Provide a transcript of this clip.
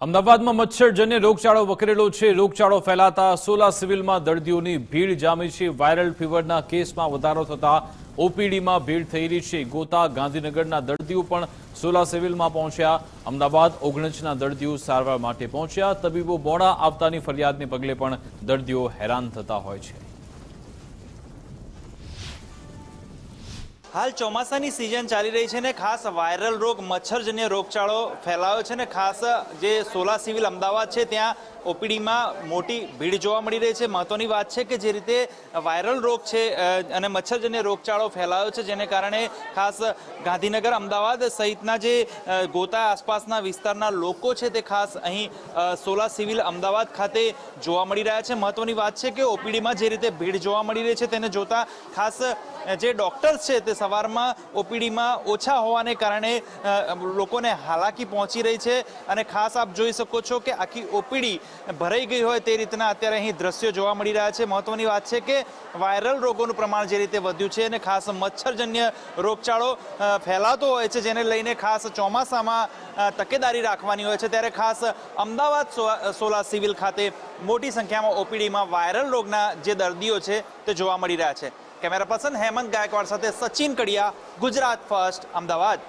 અમદાવાદમાં મચ્છરજન્ય રોગચાળો વકરેલો છે. રોગચાળો ફેલાતા સોલા સિવિલમાં દર્દીઓની ભીડ જામી છે. વાયરલ ફીવરના કેસમાં વધારો થતા ઓપીડીમાં ભીડ થઈ રહી છે. ગોતા ગાંધીનગરના દર્દીઓ પણ સોલા સિવિલમાં પહોંચ્યા. અમદાવાદ ઓગણચના દર્દીઓ સારવાર માટે પહોંચ્યા. તબીબો મોડા આવતાની ફરિયાદને પગલે પણ દર્દીઓ હેરાન થતા હોય છે. હાલ ચોમાસાની સિઝન ચાલી રહી છે ને ખાસ વાયરલ રોગ, મચ્છરજન્ય રોગચાળો ફેલાયો છે ને ખાસ જે સોલા સિવિલ અમદાવાદ છે, ત્યાં ઓપીડીમાં મોટી ભીડ જોવા મળી રહી છે. મહત્વની વાત છે કે જે રીતે વાયરલ રોગ છે અને મચ્છરજન્ય રોગચાળો ફેલાયો છે, જેને કારણે ખાસ ગાંધીનગર, અમદાવાદ સહિતના જે ગોતા આસપાસના વિસ્તારના લોકો છે તે ખાસ અહીં સોલા સિવિલ અમદાવાદ ખાતે જોવા મળી રહ્યા છે. મહત્વની વાત છે કે ઓપીડીમાં જે રીતે ભીડ જોવા મળી રહી છે, તેને જોતા ખાસ જે ડોક્ટર્સ છે તે સવારમાં ઓપીડીમાં ઓછા હોવાને કારણે લોકોને હાલાકી પહોંચી રહી છે. અને ખાસ આપ જોઈ શકો છો કે આખી ઓપીડી ભરાઈ ગઈ હોય તે રીતના અત્યારે અહીં દ્રશ્યો જોવા મળી રહ્યા છે. મહત્વની વાત છે કે વાયરલ રોગોનું પ્રમાણ જે રીતે વધ્યું છે અને ખાસ મચ્છરજન્ય રોગચાળો ફેલાતો હોય છે જેને લઈને ખાસ ચોમાસામાં તકેદારી રાખવાની હોય છે. ત્યારે ખાસ અમદાવાદ સોલા સિવિલ ખાતે મોટી સંખ્યામાં ઓપીડીમાં વાયરલ રોગના જે દર્દીઓ છે તે જોવા મળી રહ્યા છે. કેમેરા પર્સન હેમંત ગાયકવાડ સાથે સચિન કડિયા, ગુજરાત ફર્સ્ટ, અમદાવાદ.